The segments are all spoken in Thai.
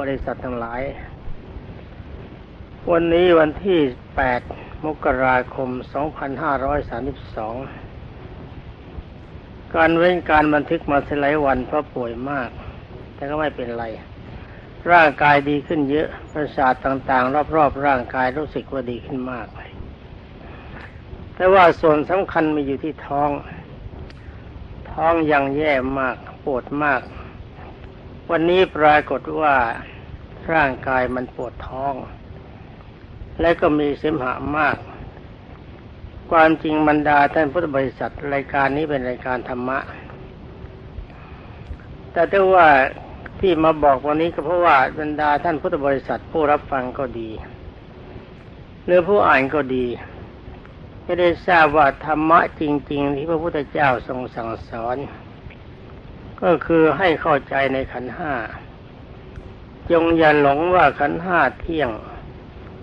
บริษัททั้งหลาย วันนี้วันที่ 8 มกราคม 2532 การเว้นการบันทึกมาสลายวันเพราะป่วยมาก แต่ก็ไม่เป็นไร ร่างกายดีขึ้นเยอะ ประสาทต่างๆ รอบๆ ร่างกายรู้สึกว่าดีขึ้นมาก แต่ว่าส่วนสำคัญมีอยู่ที่ท้อง ท้องยังแย่มาก ปวดมาก วันนี้ปรากฏว่าร่างกายมันปวดท้อง และก็มีเสมหะมาก ความจริงบรรดาท่านพุทธบริษัทรายการนี้เป็นรายการธรรมะ แต่ถ้าว่าที่มาบอกวันนี้ก็เพราะว่าบรรดาท่านพุทธบริษัทผู้รับฟังก็ดีหรือผู้อ่านก็ดีไม่ได้ทราบว่าธรรมะจริง ๆ ที่พระพุทธเจ้าทรงสั่งสอน ก็คือให้เข้าใจในขันห้าจงอย่าหลงว่าขันห้าเที่ยง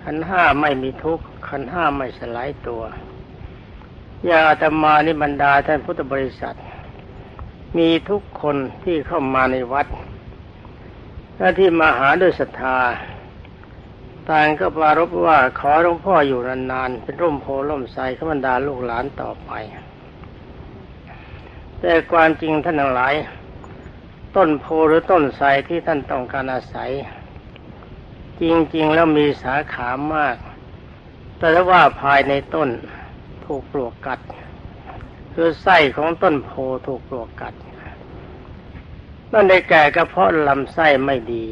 ขันห้าไม่มีทุกข์ขันห้าไม่สลายตัวอย่างอาตมานิบรรดาท่านพุทธบริษัท มีทุกคนที่เข้ามาในวัดและที่มาหาด้วยศรัทธาต่างก็ปรารบว่าขอหลวงพ่ออยู่นานๆเป็นร่มโพล่มไทรขบรรดาลูกหลานต่อไป แต่ความจริงท่านทั้งหลาย ต้นโพหรือต้นไทรที่ท่านต้องการอาศัย จริงๆแล้วมีสาขามาก แต่ว่าภายในต้นถูกปลวกกัด คือไส้ของต้นโพถูกปลวกกัดนั่นได้แก่กระเพาะลำไส้ไม่ดี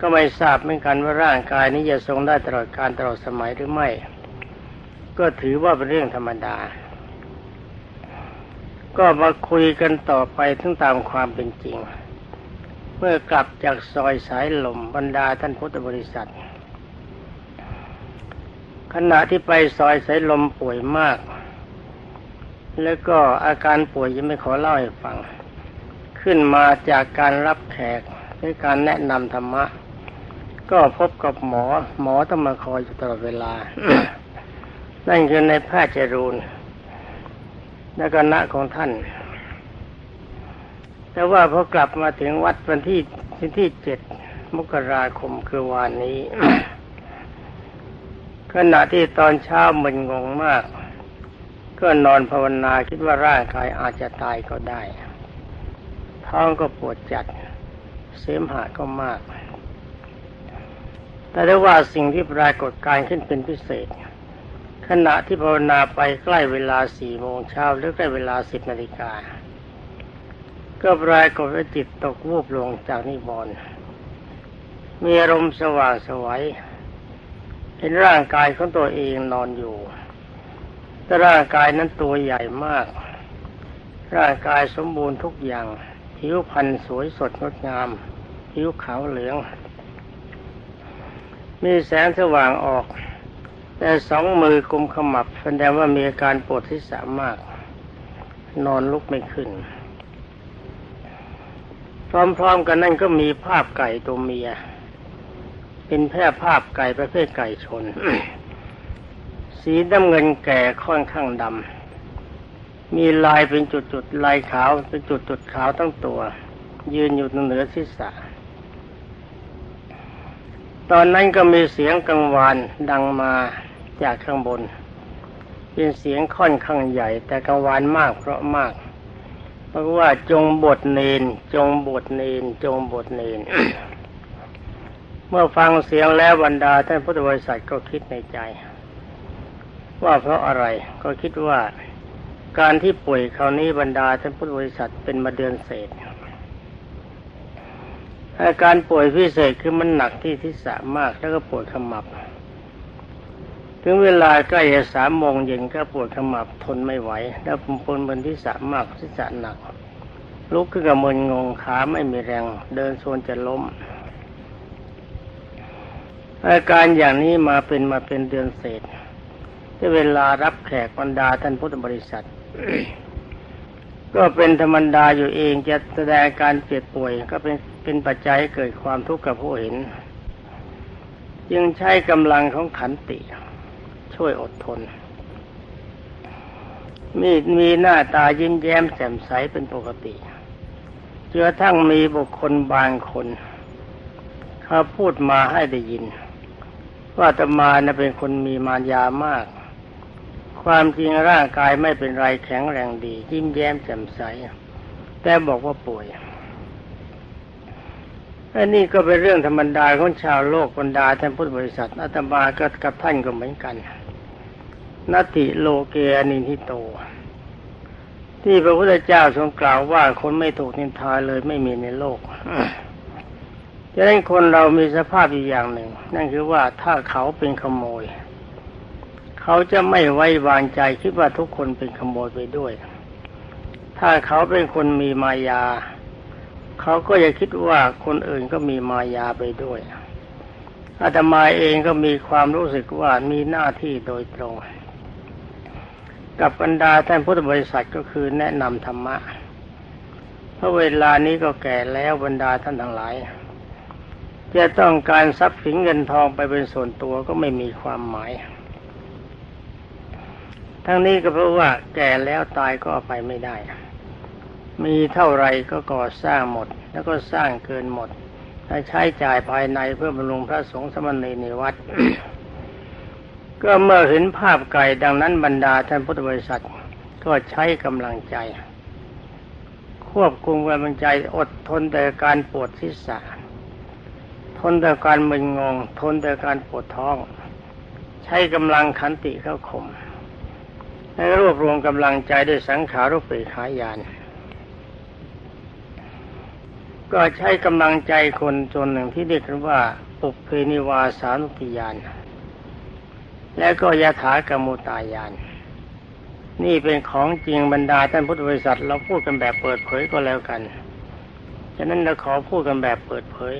ก็ไม่ทราบเหมือนกันว่าร่างกายนี้จะทรงได้ตลอดการตลอดสมัยหรือไม่ ก็ถือว่าเป็นเรื่องธรรมดา ก็มาคุยกันต่อไปถึงตามความเป็นจริง เมื่อกลับจากซอยสายลมบรรดาท่านพุทธบริษัท ขณะที่ไปซอยสายลมป่วยมาก แล้วก็อาการป่วยยังไม่ขอเล่าให้ฟัง ขึ้นมาจากการรับแขกด้วยการแนะนำธรรมะ ก็พบกับหมอ หมอต้องมาคอยอยู่ตลอดเวลา นั่นคือในแพทย์จรูน และคณะของท่าน แต่ว่าพอกลับมาถึงวัดวันที่วันที่เจ็ดมกราคมคือวานนี้ ขณะที่ตอนเช้ามึนงงมาก ก็นอนภาวนาคิดว่าร่างกายอาจจะตายก็ได้ ท้องก็ปวดจัด เสมหะก็มาก แต่ได้ว่าสิ่งที่ปรากฏการขึ้นเป็นพิเศษ ขณะที่ภาวนาไปใกล้เวลาสี่โมงเช้าหรือใกล้เวลาสิบนาฬิกา ก็ปรายกฏว่าจิตตกวูบลงจากนิวรณ์มีอารมณ์สว่างสวัยเห็นร่างกายของตัวเองนอนอยู่ แต่ร่างกายนั้นตัวใหญ่มาก ร่างกายสมบูรณ์ทุกอย่าง ผิวพรรณสวยสดงดงาม ผิวขาวเหลือง มีแสงสว่างออก แต่สองมือกุมขมับแสดงว่ามีอาการปวดที่สามาก นอนลุกไม่ขึ้น พร้อมๆกันนั่นก็มีภาพไก่ตัวเมีย เป็นแพร่ภาพไก่ประเภทไก่ชน สีน้ำเงินแก่ค่อนข้างดำ มีลายเป็นจุดๆ ลายขาวเป็นจุดๆขาวทั้งตัว ยืนอยู่เหนือศีรษะตอนนั้นก็มีเสียงกังวานดังมา จากข้างบน เป็นเสียงค่อนข้างใหญ่ แต่กังวานมากเพราะมากเพราะว่าจงบทเนน จงบทเนน จงบทเนน เมื่อฟังเสียงแล้วบรรดาท่านพุทธบริษัทก็คิดในใจ ว่าเพราะอะไรก็คิดว่าการที่ป่วยคราวนี้บรรดาท่านพุทธบริษัทเป็นมาเดือนเศษอาการป่วยพิเศษคือมันหนักที่ทิศะมากแล้วก็ปวดขมับ ถึงเวลาใกล้จะสามโมงเย็นก็ปวดขมับทนไม่ไหว แล้วผมปนบนทิศะมมากทิศะหนัก ลุกขึ้นกับมึนงงขาไม่มีแรง เดินโซนจะล้ม อาการอย่างนี้มาเป็นมาเป็นเดือนเศษที่เวลารับแขกบรรดาท่านพุทธบริษัท ก็เป็นธรรมดาอยู่เองจะแสดงการเจ็บป่วย ก็เป็นเป็นปัจจัยเกิดความทุกข์กับผู้เห็น จึงใช้กำลังของขันติ ช่วยอดทน มีมีหน้าตายิ้มแย้มแจ่มใสเป็นปกติจนกระทั่งมีบุคคลบางคนเขาพูดมาให้ได้ยิน ว่าตมานะเป็นคนมีมารยามาก ความจริงร่างกายไม่เป็นไรแข็งแรงดี ยิ้มแย้มแจ่มใส แต่บอกว่าป่วยอันนี้ก็เป็นเรื่องธรรมดาของชาวโลกบรรดาท่านพุทธบริษัทอาตมาก็กับท่านก็เหมือนกัน นัตติโลเกอนินทิโต ที่พระพุทธเจ้าทรงกล่าวว่าคนไม่ถูกนินทาเลยไม่มีในโลกจะนั้นคนเรามีสภาพอีกอย่างหนึ่ง นั่นคือว่าถ้าเขาเป็นขโมย เขาจะไม่ไว้วางใจคิดว่าทุกคนเป็นขโมยไปด้วย ถ้าเขาเป็นคนมีมายา เขาก็จะคิดว่าคนอื่นก็มีมายาไปด้วยอาตมาเองก็มีความรู้สึกว่ามีหน้าที่โดยตรง กับบรรดาท่านพุทธบริษัทก็คือแนะนำธรรมะเพราะเวลานี้ก็แก่แล้วบรรดาท่านทั้งหลาย จะต้องการทรัพย์สินเงินทองไปเป็นส่วนตัวก็ไม่มีความหมาย ทั้งนี้ก็เพราะว่าแก่แล้วตายก็ไปไม่ได้ มีเท่าไรก็ก่อสร้างหมด แล้วก็สร้างเกินหมดถ้าใช้จ่ายภายในเพื่อบำรุงพระสงฆ์สมณีในวัด ก็เมื่อเห็นภาพไก่ดังนั้นบรรดาท่านพุทธบริษัทก็ใช้กำลังใจ ควบคุมกำลังใจอดทนแต่การปวดศีรษะทนแต่การมึนงง ทนแต่การปวดท้อง ใช้กำลังขันติเข้าข่มและรวบรวมกำลังใจด้วยสังขารุปเปขายาน ก็ใช้กำลังใจคนจนหนึ่งที่เรียกกันว่าปุเพนิวาสานุติยาน และก็ยถากรรมุตายาน นี่เป็นของจริงบรรดาท่านพุทธบริษัทเราพูดกันแบบเปิดเผยก็แล้วกันฉะนั้นเราขอพูดกันแบบเปิดเผย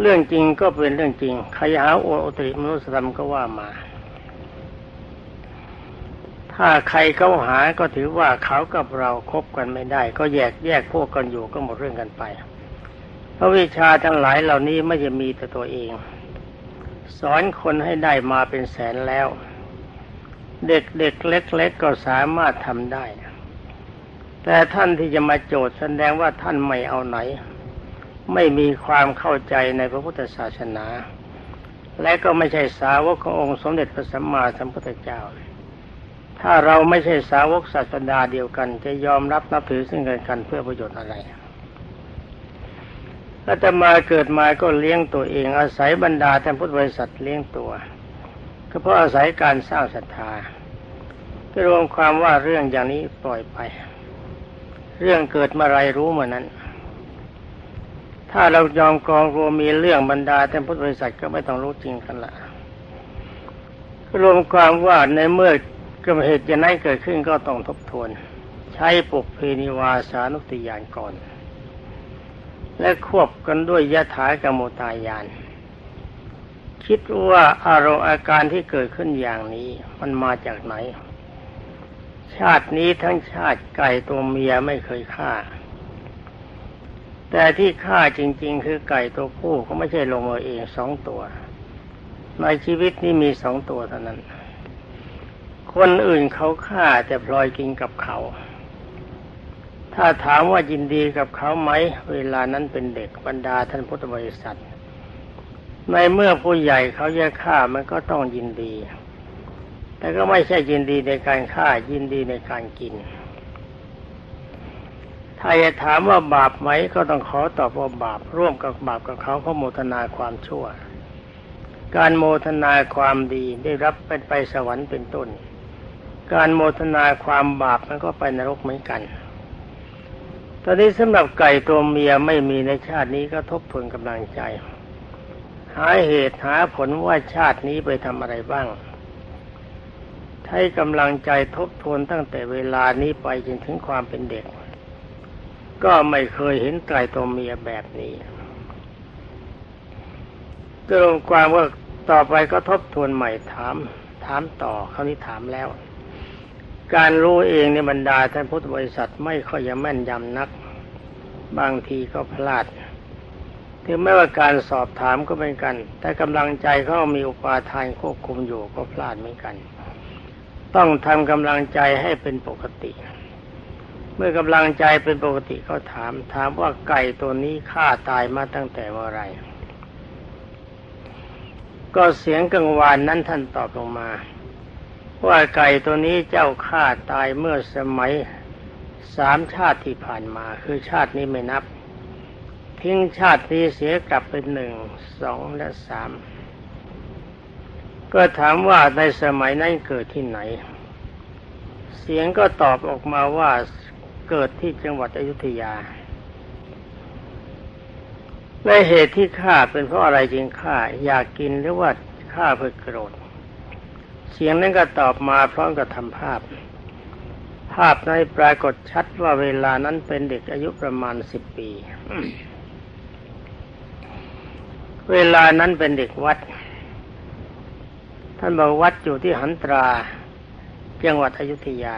เรื่องจริงก็เป็นเรื่องจริงใครหาโอโอตริมนุสธรรมก็ว่ามา ถ้าใครเขาหาก็ถือว่าเขากับเราคบกันไม่ได้ ก็แยกแยกพวกกันอยู่ก็หมดเรื่องกันไป เพราะวิชาทั้งหลายเหล่านี้ไม่จะมีแต่ตัวเอง สอนคนให้ได้มาเป็นแสนแล้ว เด็กเด็กเล็กๆก็สามารถทำได้ แต่ท่านที่จะมาโจทย์แสดงว่าท่านไม่เอาไหน ไม่มีความเข้าใจในพระพุทธศาสนา และก็ไม่ใช่สาวกขององค์สมเด็จพระสัมมาสัมพุทธเจ้า ถ้าเราไม่ใช่สาวกศาสดาเดียวกัน จะยอมรับนับถือซึ่งกันและกันเพื่อประโยชน์อะไร อาตมาเกิดมาก็เลี้ยงตัวเอง อาศัยบรรดาท่านพุทธบริษัทเลี้ยงตัว ก็เพราะอาศัยการสร้างศรัทธาก็รวมความว่าเรื่องอย่างนี้ปล่อยไป เรื่องเกิดเมื่อไรรู้เมื่อนั้น ถ้าเรายอมกองรวมมีเรื่องบรรดาท่านพุทธบริษัทก็ไม่ต้องรู้จริงกันละรวมความว่าในเมื่อเกิดเหตุอย่างนั้นเกิดขึ้นก็ต้องทบทวน ใช้ปกเพนิวาสานุติยานก่อน และควบกันด้วยยะถากรรมตายาน คิดว่าอารมณ์อาการที่เกิดขึ้นอย่างนี้ มันมาจากไหน ชาตินี้ทั้งชาติไก่ตัวเมียไม่เคยฆ่า แต่ที่ฆ่าจริง ๆ คือไก่ตัวผู้เขาไม่ใช่ลงมาเองสองตัว ในชีวิตนี้มีสองตัวเท่านั้น คนอื่นเขาฆ่าแต่พลอยกินกับเขา ถ้าถามว่ายินดีกับเขาไหม เวลานั้นเป็นเด็กบรรดาท่านพุทธบริษัท ในเมื่อผู้ใหญ่เขาจะฆ่ามันก็ต้องยินดี แต่ก็ไม่ใช่ยินดีในการฆ่ายินดีในการกิน ถ้าจะถามว่าบาปไหมก็ต้องขอตอบว่าบาปร่วมกับบาปกับเขาเขาโมทนาความชั่ว การโมทนาความดีได้รับเป็นไปสวรรค์เป็นต้น การโมทนาความบาปมันก็ไปนรกเหมือนกัน ตอนนี้สำหรับไก่ตัวเมียไม่มีในชาตินี้ก็ทบทวนกำลังใจ หาเหตุหาผลว่าชาตินี้ไปทำอะไรบ้างใช้กำลังใจทบทวนตั้งแต่เวลานี้ไปจนถึงความเป็นเด็ก ก็ไม่เคยเห็นไก่ตัวเมียแบบนี้ก็รวมความว่าต่อไปก็ทบทวนใหม่ถาม ถามต่อคราวนี้ถามแล้ว การรู้เองในบรรดาท่านพุทธบริษัทไม่ค่อยจะแม่นยำนัก บางทีก็พลาดถึงแม้ว่าการสอบถามก็เป็นกัน แต่กำลังใจเขามีอุปาทานควบคุมอยู่ก็พลาดเหมือนกัน ต้องทำกำลังใจให้เป็นปกติ เมื่อกำลังใจเป็นปกติเขาถาม ถามว่าไก่ตัวนี้ฆ่าตายมาตั้งแต่เมื่อไหรก็เสียงกังวานนั้นท่านตอบลงมา ว่าไก่ตัวนี้เจ้าฆ่าตายเมื่อสมัยสามชาติที่ผ่านมา คือชาตินี้ไม่นับ ทิ้งชาตินี้เสียกลับเป็นหนึ่งสองและสามก็ถามว่าในสมัยนั้นเกิดที่ไหน เสียงก็ตอบออกมาว่าเกิดที่จังหวัดอยุธยาในเหตุที่ฆ่าเป็นเพราะอะไรจึงฆ่าอยากกินหรือว่าฆ่าเพื่อโกรธ เสียงนั้นก็ตอบมาพร้อมกับทำภาพ ภาพในปรากฏชัดว่าเวลานั้นเป็นเด็กอายุประมาณสิบปี เวลานั้นเป็นเด็กวัด ท่านบอกวัดอยู่ที่หันตราจังหวัดอยุธยา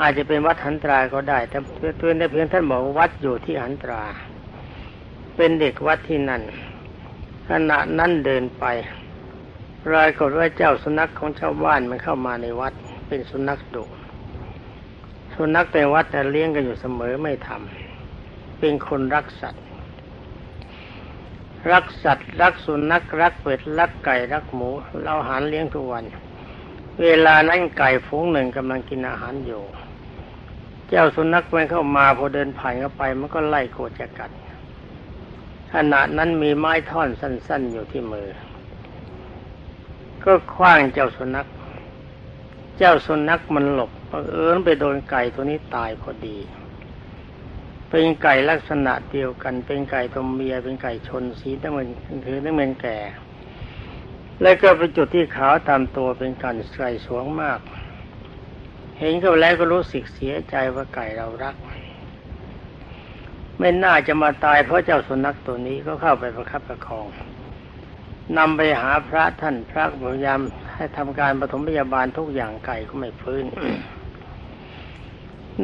อาจจะเป็นวัดหันตราก็ได้ แต่เพื่อนแต่เพียงท่านบอกวัดอยู่ที่หันตรา เป็นเด็กวัดที่นั่นขณะนั้นเดินไป รายกฏว่าเจ้าสุนัขของชาวบ้านมันเข้ามาในวัด เป็นสุนัขดุสุนัขในวัดแต่เลี้ยงกันอยู่เสมอไม่ทำเป็นคนรักสัตว์ รักสัตว์ รักสุนัขรักเป็ดรักไก่รักหมู เราหารเลี้ยงทุกวัน เวลานั้นไก่ฝูงหนึ่งกำลังกินอาหารอยู่ เจ้าสุนัขมันเข้ามาพอเดินผ่านเข้าไป มันก็ไล่โกรธจะกัดขณะนั้นมีไม้ท่อนสั้น ๆ อยู่ที่มือ ก็คว้างเจ้าสุนัข เจ้าสุนัขมันหลบบังเอิญไปโดนไก่ตัวนี้ตายพอดี เป็นไก่ลักษณะเดียวกัน เป็นไก่ตัวเมีย เป็นไก่ชนสีน้ำเงินถือน้ำเงินแก่ แล้วก็เป็นจุดที่ขาวตามตัวเป็นกันไก่สวงมาก เห็นเขาแล้วก็รู้สึกเสียใจว่าไก่เรารัก ไม่น่าจะมาตายเพราะเจ้าสุนัขตัวนี้ก็เข้าไปประคับประคอง นำไปหาพระท่านพระพยายามให้ทำการปฐมพยาบาลทุกอย่างไก่ก็ไม่ฟื้น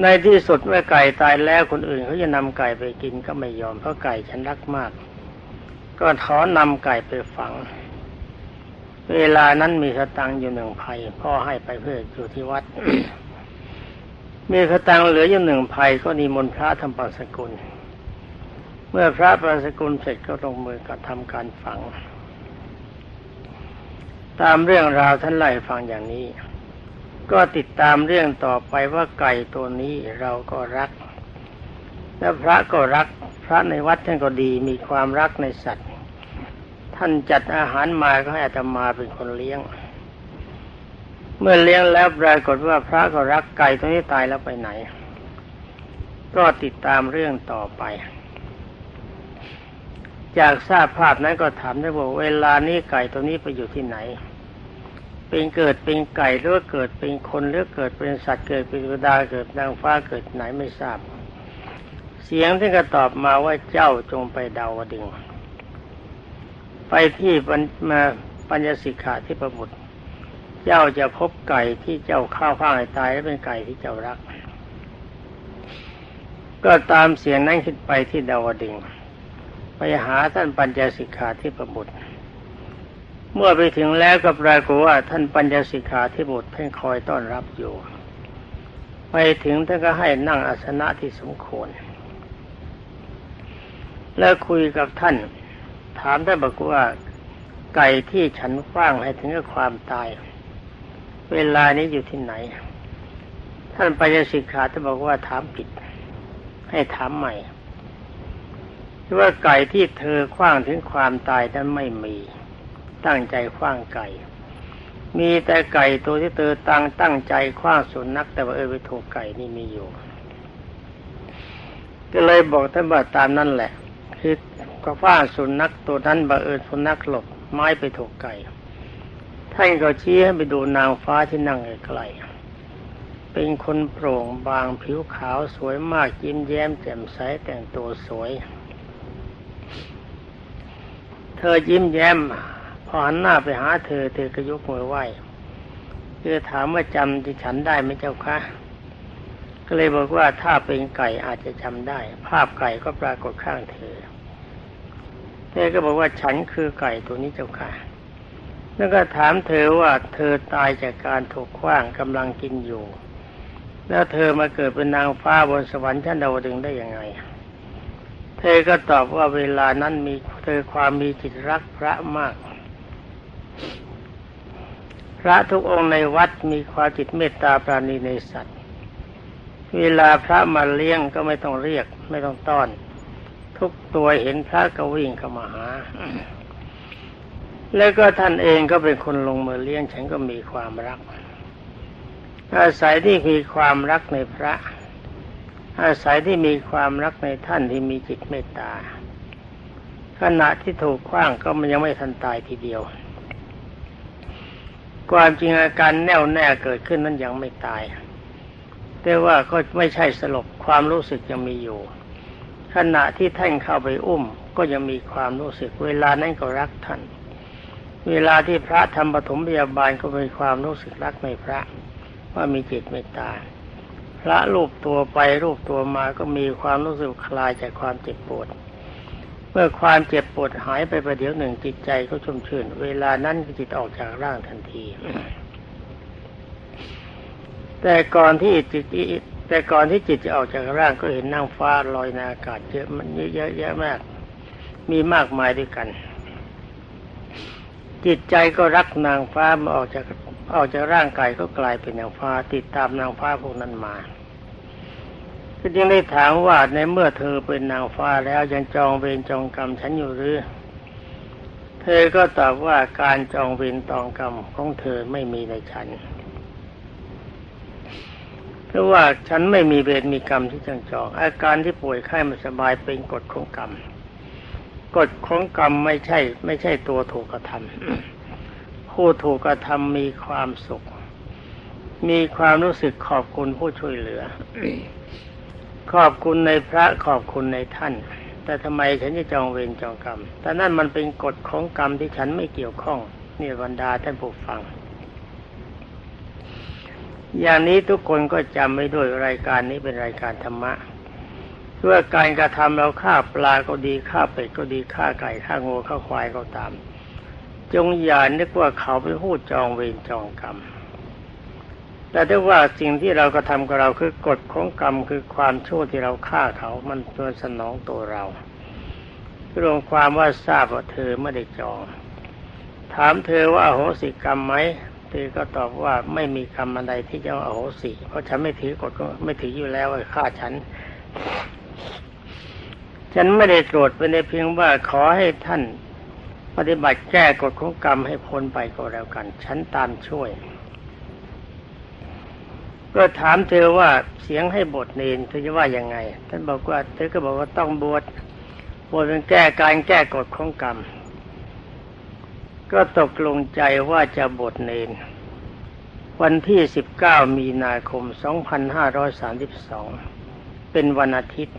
ในที่สุดเมื่อไก่ตายแล้วคนอื่นเขาจะนำไก่ไปกินก็ไม่ยอมเพราะไก่ฉันรักมาก ก็ขอนำไก่ไปฝัง เวลานั้นมีสตังอยู่หนึ่งภัยพ่อให้ไปเพื่ออยู่ที่วัด มีสตังเหลืออยู่หนึ่งภัยก็นิมนต์พระทำปัสกุล เมื่อพระปัสกุลเสร็จก็ลงมือกับทำการฝัง ตามเรื่องราวท่านไล่ฟังอย่างนี้ ก็ติดตามเรื่องต่อไปว่าไก่ตัวนี้เราก็รัก และพระก็รัก พระในวัดท่านก็ดีมีความรักในสัตว์ ท่านจัดอาหารมาก็ให้อาตมาเป็นคนเลี้ยง เมื่อเลี้ยงแล้วปรากฏว่าพระก็รักไก่ตัวนี้ตายแล้วไปไหน ก็ติดตามเรื่องต่อไป จากทราบภาพนั้นก็ถามได้ว่าเวลานี้ไก่ตัวนี้ไปอยู่ที่ไหน เป็นเกิดเป็นไก่หรือเกิดเป็นคนหรือเกิดเป็นสัตว์เกิดเป็นเทวดาเกิดนางฟ้าเกิดไหนไม่ทราบ เสียงที่ก็ตอบมาว่าเจ้าจงไปดาวดึง ไปที่ปัญมาปัญญสิกขาที่ประบุตรเจ้าจะพบไก่ที่เจ้าข้าวข้างให้ตายและเป็นไก่ที่เจ้ารัก ก็ตามเสียงนั้นขึ้นไปที่ดาวดึง ไปหาท่านปัญญสิกขาที่ประบุตร เมื่อไปถึงแล้วก็ปรากฏว่าท่านปัญญสิกขาที่บุตรท่านคอยต้อนรับอยู่ ไปถึงท่านก็ให้นั่งอาสนะที่สมควร แล้วคุยกับท่าน ถามท่านบอกว่าไก่ที่ฉันฟ้างให้ถึงกับความตาย เวลานี้อยู่ที่ไหน ท่านปัญญสิกขาท่านบอกว่าถามผิด ให้ถามใหม่ ว่าไก่ที่เธอคว้างถึงความตายนั้นไม่มี ตั้งใจคว้างไก่ มีแต่ไก่ตัวที่เธอตั้งตั้งใจคว้างสุนัขแต่ว่าเออไปถูกไก่นี่มีอยู่ ก็เลยบอกท่านว่าตามนั่นแหละ คือก็คว้างสุนัขตัวนั้นบังเอิญสุนัขหลบไม้ไปถูกไก่ท่านก็ชี้ให้ไปดูนางฟ้าที่นั่งไกลๆเป็นคนโปร่งบางผิวขาวสวยมากยิ้มแย้มแจ่มใสแต่งตัวสวย เธอยิ้มแย้มพอหันหน้าไปหาเธอ เธอก็ยกมือไหว้คือถามว่าจำที่ฉันได้ไหมเจ้าคะก็เลยบอกว่าถ้าเป็นไก่อาจจะจำได้ ภาพไก่ก็ปรากฏข้างเธอเธอก็บอกว่าฉันคือไก่ตัวนี้เจ้าค่ะ แล้วก็ถามเธอว่าเธอตายจากการถูกขว้างกำลังกินอยู่ แล้วเธอมาเกิดเป็นนางฟ้าบนสวรรค์ชั้นดาวดึงได้ยังไง เธอก็ตอบว่าเวลานั้นมี เธอความมีจิตรักพระมาก พระทุกองค์ในวัดมีความจิตเมตตาปราณีในสัตว์ เวลาพระมาเลี้ยงก็ไม่ต้องเรียก ไม่ต้องต้อน ทุกตัวเห็นพระก็วิ่งเข้ามาหา แล้วก็ท่านเองก็เป็นคนลงมือเลี้ยงฉันก็มีความรัก อาศัยที่มีความรักในพระอาศัยที่มีความรักในท่านที่มีจิตเมตตา ขณะที่ถูกขว้างก็มันยังไม่ทันตายทีเดียว ความจริงอาการแน่วแน่เกิดขึ้นนั้นยังไม่ตาย แต่ว่าก็ไม่ใช่สลบความรู้สึกยังมีอยู่ ขณะที่ท่านเข้าไปอุ้ม ก็ยังมีความรู้สึกเวลานั้นก็รักท่าน เวลาที่พระทำปฐมพยาบาลก็มีความรู้สึกรักในพระ ว่ามีจิตเมตตาพระรูปตัวไปรูปตัวมาก็มีความรู้สึกคลายจากความเจ็บปวด เมื่อความเจ็บปวดหายไปประเดี๋ยวหนึ่งจิตใจก็ชุ่มชื่น เวลานั้นจิตออกจากร่างทันที แต่ก่อนที่จิตแต่ก่อนที่จิตจะออกจากร่างก็เห็นนางฟ้าลอยในอากาศเยอะมันเยอะแยะมาก มีมากมายด้วยกัน จิตใจก็รักนางฟ้ามาออกจากออกจากร่างกายก็กลายเป็นนางฟ้าติดตามนางฟ้าพวกนั้นมา ก็จึงได้ถามว่าในเมื่อเธอเป็นนางฟ้าแล้วยังจองเวรจองกรรมฉันอยู่หรือ เธอก็ตอบว่าการจองเวรตองกรรมของเธอไม่มีในฉันเพราะว่าฉันไม่มีเวรมีกรรมที่จังจองอาการที่ป่วยไข้ไม่สบายเป็นกฎของกรรมกฎของกรรมไม่ใช่ ไม่ใช่ตัวถูกกระทำผู้ถูกกระทำมีความสุข มีความรู้สึกขอบคุณผู้ช่วยเหลือ ขอบคุณในพระขอบคุณในท่าน แต่ทำไมฉันจะจองเวรจองกรรมแต่นั่นมันเป็นกฎของกรรมที่ฉันไม่เกี่ยวข้องนี่บรรดาท่านผู้ฟัง อย่างนี้ทุกคนก็จำไว้ด้วยรายการนี้เป็นรายการธรรมะเพื่อการกระทำเราฆ่าปลาก็ดีฆ่าเป็ดก็ดีฆ่าไก่ฆ่างูฆ่าควายก็ตาม จงอย่านึกว่าเขาเป็นผู้จองเวรจองกรรม แต่ถ้าว่าสิ่งที่เรากระทำกับเราคือกฎของกรรมคือความชั่วที่เราฆ่าเขามันเป็นสนองตัวเรารวมความว่าทราบว่าเธอไม่ได้จอง ถามเธอว่าโหสิกรรมไหมเธอก็ตอบว่าไม่มีกรรมอะไรที่จะอโหสิ เพราะฉันไม่ถือกฎก็ไม่ถืออยู่แล้วว่าฆ่าฉัน ฉันไม่ได้โกรธไปในเพียงว่าขอให้ท่าน ปฏิบัติแก้กฎของกรรมให้พ้นไปก็แล้วกัน ฉันตามช่วย ก็ถามเธอว่าเสียงให้บทเนนเธอจะว่ายังไง ท่านบอกว่า เธอก็บอกว่าต้องบวชบวชเป็นแก้การแก้กฎของกรรม ก็ตกลงใจว่าจะบวชเนน วันที่ 19 มีนาคม 2532 เป็นวันอาทิตย์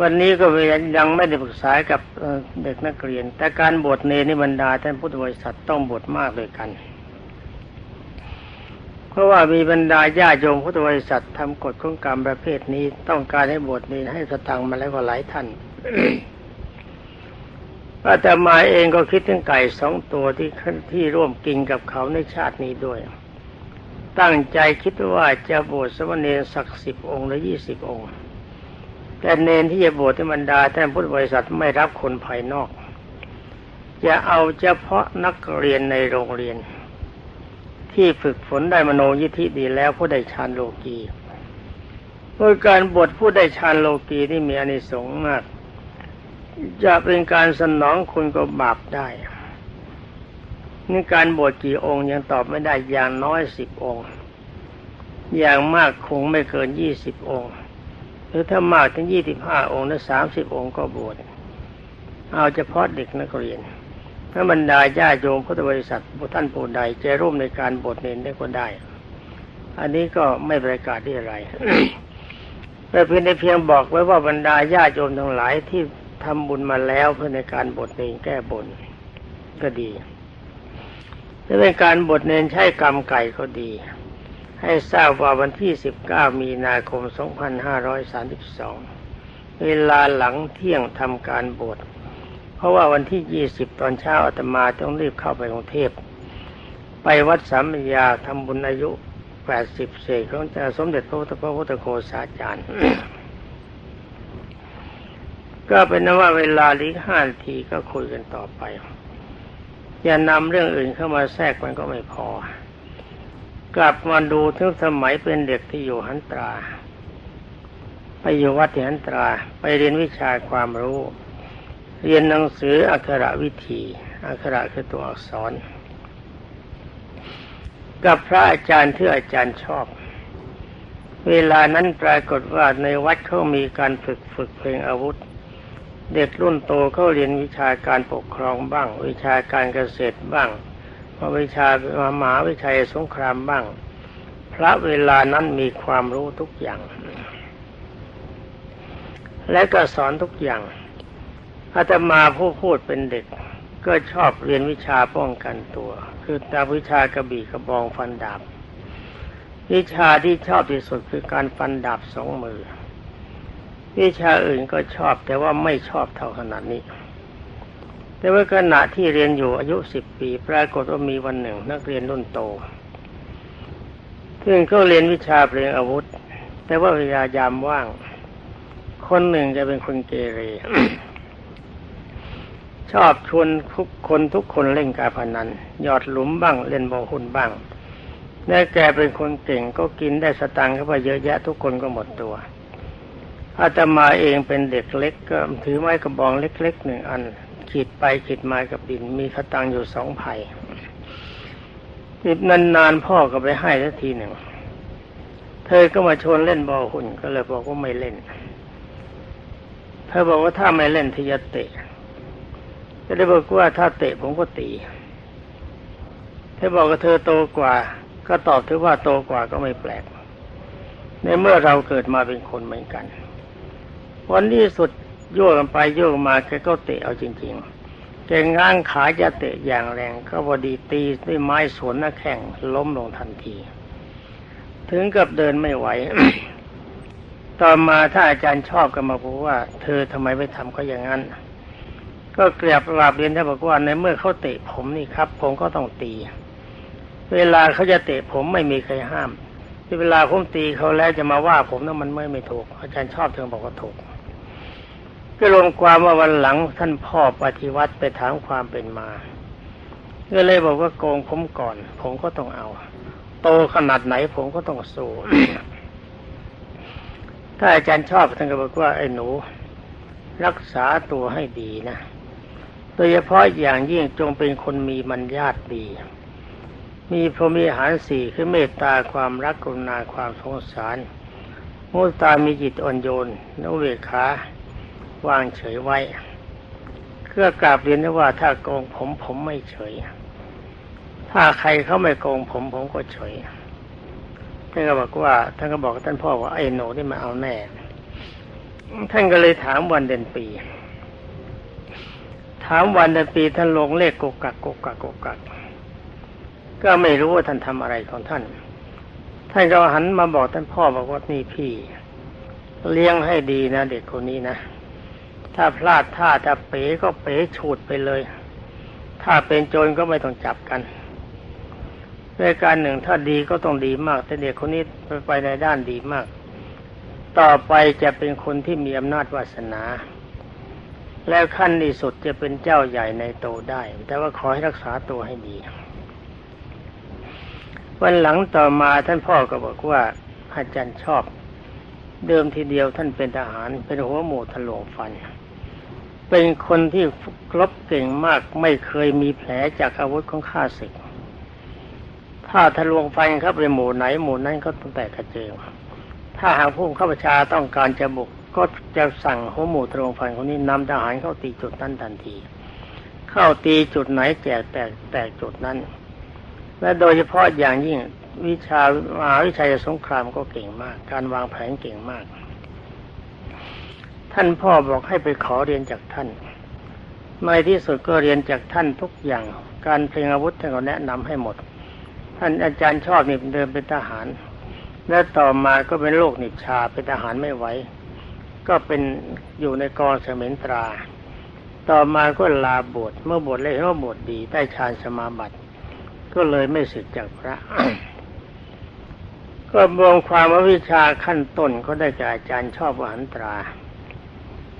วันนี้ก็ยังไม่ได้ปรึกษากับเด็กนักเรียน แต่การบวชเนรนิบรรดาท่านพุทธบริษัทต้องบวชมากเลยกัน ราะว่ามีบรรดาญาโยมพุทธบริษัททำกฎของกรรมประเภทนี้ต้องการให้บวชเนให้สตังค์มาแล้วก็หลายท่านอาตมาเองก็คิดถึงไก่สองตัวที่ที่ร่วมกินกับเขาในชาตินี้ด้วย ตั้งใจคิดว่าจะบวชสมณเณรสักสิบองค์หรือยี่สิบองค์ แต่เนนที่จะบวชที่บรรดาท่านพุทธบริษัทไม่รับคนภายนอก จะเอาเฉพาะนักเรียนในโรงเรียน ที่ฝึกฝนได้มโนยิทธิดีแล้วผู้ได้ฌานโลกีโดยการบวชผู้ได้ฌานโลกีที่มีอานิสงส์มาก จะเป็นการสนองคุณก็บาปได้นี่การบวชกี่องค์ยังตอบไม่ได้อย่างน้อยสิบองค์ อย่างมากคงไม่เกินยี่สิบองค์หรือถ้ามากถึงยี่สิบห้าองค์หรือสามสิบองค์ก็บวชเอาเฉพาะเด็กนักเรียน พระบรรดาญาโยมพุทธบริษัทท่านผู้ใดจะร่วมในการบวชเนรได้ก็ได้ อันนี้ก็ไม่ประกาศที่อะไรแต่เพียงในเพียงบอกไว้ว่าบรรดาญาโยมทั้งหลายที่ทำบุญมาแล้วเพื่อในการบวชเนรแก้บนก็ดีถ้าเป็นการบวชเนรใช้กรรมไก่ก็ดี ให้ทราบว่าวันที่ 19 มีนาคม 2532 เวลาหลังเที่ยงทำการบวช เพราะว่าวันที่20ตอนเช้าอาตมาต้องรีบเข้าไปกรุงเทพ ไปวัดสามยาทำบุญอายุแปดสิบเศษของจ้าสมเด็จพระพุทธพระพุทธโฆษาจารย์ ก็เป็นนว่าเวลาลีกห้านาทีก็คุยกันต่อไป อย่านำเรื่องอื่นเข้ามาแทรกมันก็ไม่พอ กลับมาดูถึงสมัยเป็นเด็กที่อยู่หันตรา ไปอยู่วัดที่หันตรา ไปเรียนวิชาความรู้ เรียนหนังสืออักขระวิธี อักขระคือตัวอักษร กับพระอาจารย์ที่อาจารย์ชอบ เวลานั้นปรากฏว่าในวัดเขามีการฝึกฝึกเพลงอาวุธ เด็กรุ่นโตเขาเรียนวิชาการปกครองบ้าง วิชาการเกษตรบ้างมาวิชามหาวิชัยสงครามบ้าง พระเวลานั้นมีความรู้ทุกอย่าง และก็สอนทุกอย่าง อาตมาผู้พูดเป็นเด็ก ก็ชอบเรียนวิชาป้องกันตัว คือตาวิชากระบี่กระบองฟันดาบ วิชาที่ชอบที่สุดคือการฟันดาบสองมือ วิชาอื่นก็ชอบแต่ว่าไม่ชอบเท่าขนาดนี้ แต่ว่าขณะที่เรียนอยู่อายุสิบปีปรากฏว่ามีวันหนึ่ง นักเรียนรุ่นโตซึ่งเขาเรียนวิชาเพลงอาวุธ แต่ว่าเวลายามว่าง คนหนึ่งจะเป็นคนเกเร ชอบชวนทุกคนทุกคนเล่นการพนันหยอดหลุมบ้างเล่นบอลหุ่นบ้างแม่แกเป็นคนเก่งก็กินได้สตังค์เข้าไปเยอะแยะทุกคนก็หมดตัวอาตมาเองเป็นเด็กเล็กก็ถือไม้กระบองเล็กๆหนึ่งอันขีดไปขีดมากับดินมีสตังค์อยู่สองไผ่นิดนานๆพ่อก็ไปให้สักทีหนึ่ง เธอก็มาชวนเล่นบอลหุ่นก็เลยบอกว่าไม่เล่น เธอบอกว่าถ้าไม่เล่นที่จะเตะ ก็ได้บอกว่าถ้าเตะผมก็ตีเธอบอกว่าเธอโตกว่า ก็ตอบถือว่าโตกว่าก็ไม่แปลก ในเมื่อเราเกิดมาเป็นคนเหมือนกัน วันที่สุดโยกกันไปโยกมาแกก็เตะเอาจริง ๆ แกง้างขาจะเตะอย่างแรง ก็พอดีตีด้วยไม้สวนหน้าแข่งล้มลงทันที ถึงกับเดินไม่ไหว ต่อมาถ้าอาจารย์ชอบก็มาบอกว่า เธอทำไมไม่ทำเขาอย่างนั้น ก็เกลียบกราบเรียนท่านบอกว่าในเมื่อเขาเตะผมนี่ครับ ผมก็ต้องตี เวลาเขาจะเตะผมไม่มีใครห้าม ที่เวลาผมตีเขาแล้วจะมาว่าผมนั้นมันไม่ไม่ถูก อาจารย์ชอบเธอบอกว่าถูกก็รวมความว่าวันหลังท่านพ่อปฏิวัติไปถามความเป็นมาก็เลยบอกว่าโกงผมก่อน ผมก็ต้องเอา โตขนาดไหนผมก็ต้องสู้ถ้าอาจารย์ชอบท่านก็บอกว่าไอ้หนู รักษาตัวให้ดีนะ โดยเฉพาะอย่างยิ่งจงเป็นคนมีมัญญาติดี มีพรหมีหารสี่คือเมตตาความรักกรุณาความสงสารมุตตามีจิตอ่อนโยนนเวขาวางเฉยไว้เพื่อกราบเรียนว่าถ้าโกงผมผมไม่เฉย ถ้าใครเขาไม่โกงผมผมก็เฉยท่านก็บอกว่าท่านก็บอกท่านพ่อว่าไอ้หนูนี่มาเอาแน่ ท่านก็เลยถามวันเดือนปี ถามวันเดือนปีท่านลงเลขกกักกกักกกักก็ไม่รู้ว่าท่านทำอะไรของท่าน ท่านก็หันมาบอกท่านพ่อบอกว่านี่พี่ เลี้ยงให้ดีนะเด็กคนนี้นะ ถ้าพลาดท่าถ้าเป๋ก็เป๋ฉูดไปเลย ถ้าเป็นโจรก็ไม่ต้องจับกันรายการหนึ่งถ้าดีก็ต้องดีมาก แต่เด็กคนนี้ไปในด้านดีมาก ต่อไปจะเป็นคนที่มีอำนาจวาสนา แล้วขั้นที่สุดจะเป็นเจ้าใหญ่ในโตได้ แต่ว่าขอให้รักษาตัวให้ดี วันหลังต่อมาท่านพ่อก็บอกว่าอาจารย์ชอบ เดิมทีเดียวท่านเป็นทหาร เป็นหัวหมูทะลวงฟัน เป็นคนที่รบเก่งมากไม่เคยมีแผลจากอาวุธของข้าศึก ถ้าทะลวงฟันเข้าไปหมู่ไหนหมู่นั้นก็ต้องแตกกระเจิงถ้าหากผู้ข้าราชาต้องการจะบุก ก็จะสั่งหัวหมูทะลวงฟันคนนี้นำทหารเข้าตีจุดนั้นทันที เข้าตีจุดไหนแจกแตกแตกจุดนั้น และโดยเฉพาะอย่างยิ่งวิชาหาวิชัยสงครามก็เก่งมาก การวางแผนเก่งมาก ท่านพ่อบอกให้ไปขอเรียนจากท่านในที่สุดก็เรียนจากท่านทุกอย่าง การเพลงอาวุธท่านก็แนะนำให้หมด ท่านอาจารย์ชอบนี่เดินเป็นทหาร และต่อมาก็เป็นโรคหนิบชาเป็นทหารไม่ไหว ก็เป็นอยู่ในกองเสมินตรา ต่อมาก็ลาบวชเมื่อบวชเลยเห็นว่าบวชดีได้ฌานสมาบัติ ก็เลยไม่สึกจากพระ ก็รวมความว่าวิชาขั้นต้นก็ได้แก่อาจารย์ชอบวหันตรา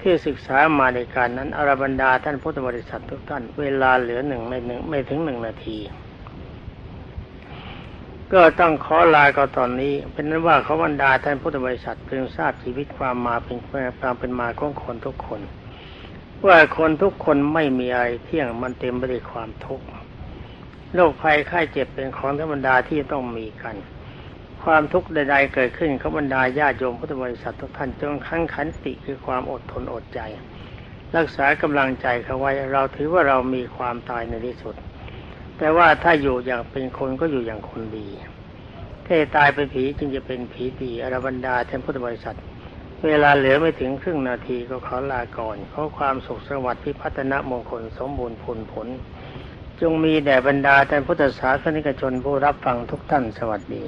ที่ศึกษามาในการนั้นอรบรรดาท่านพุทธบริษัททุกท่าน เวลาเหลือหนึ่งในหนึ่งไม่ถึงหนึ่งนาที ก็ต้องขอลาก็ตอนนี้ เป็นนั้นว่าเขาบรรดาท่านพุทธบริษัทเพิ่งทราบชีวิตความมาเป็นความเป็นมาของคนทุกคน ว่าคนทุกคนไม่มีอะไรเที่ยงมันเต็มไปด้วยความทุกข์โรคภัยไข้เจ็บเป็นของธรรมดาที่ต้องมีกัน ความทุกข์ใด ๆ เกิดขึ้นเขาบรรดาญาติโยมพุทธบริษัททุกท่านจงขั้นขันติคือความอดทนอดใจ รักษากำลังใจเขาไว้เราถือว่าเรามีความตายในที่สุด แต่ว่าถ้าอยู่อย่างเป็นคนก็อยู่อย่างคนดีถ้าตายเป็นผีจึงจะเป็นผีดีอรบรรดาท่านพุทธบริษัท เวลาเหลือไม่ถึงครึ่งนาทีก็ขอลาก่อนขอความสุขสวัสดิ์พิพัฒนมงคลสมบูรณ์ผลผล จงมีแด่บรรดาท่านพุทธศาสนิกชนผู้รับฟังทุกท่านสวัสดี